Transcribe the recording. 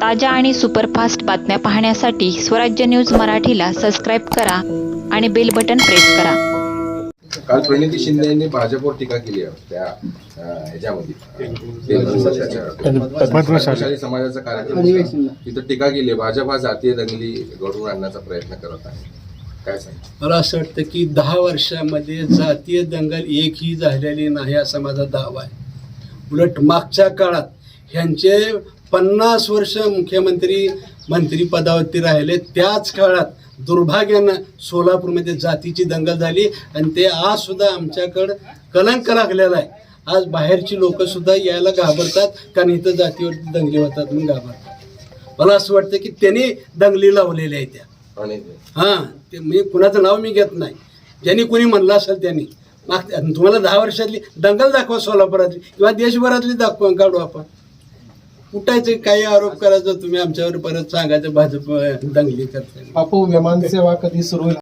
ताज्या आणि सुपरफास्ट बातम्या पाहण्यासाठी स्वराज्य न्यूज मराठीला सबस्क्राईब करा आणि बेल बटन प्रेस करा. काल प्रणिती शिंदे यांनी भाजपवर टीका केली आहे त्या ह्याच्यामध्ये. समाजाचा कार्यक्रम तिथं टीका केली आहे. भाजप हा जातीय दंगली घडवून आणण्याचा प्रयत्न करत आहे. काय सांग मला असं वाटतं की दहा वर्षामध्ये जातीय दंगल एकही झालेली नाही असा माझा दावा आहे. उलट मागच्या काळात ह्यांचे पन्नास वर्ष मुख्यमंत्री मंत्रिपदावरती राहिले. त्याच काळात दुर्भाग्यानं सोलापूरमध्ये जातीची दंगल झाली आणि ते आज सुद्धा आमच्याकडं कलंक लागलेला आहे. आज बाहेरची लोक सुद्धा यायला घाबरतात कारण इथं जातीवरती दंगली होतात म्हणून घाबरतात. मला असं वाटतं की त्यांनी दंगली लावलेल्या आहेत त्या. हां ते मी कुणाचं नाव मी घेत नाही. ज्यांनी कोणी म्हणलं असेल त्यांनी. माग तुम्हाला दहा वर्षातली दंगल दाखवा सोलापुरातली किंवा देशभरातली दाखवा काढू आपण. कुठायचे काही आरोप करायचं तुम्ही आमच्यावर परत सांगायचं भाजप दंगली करते बापू विमान सेवा कधी सुरू होईल?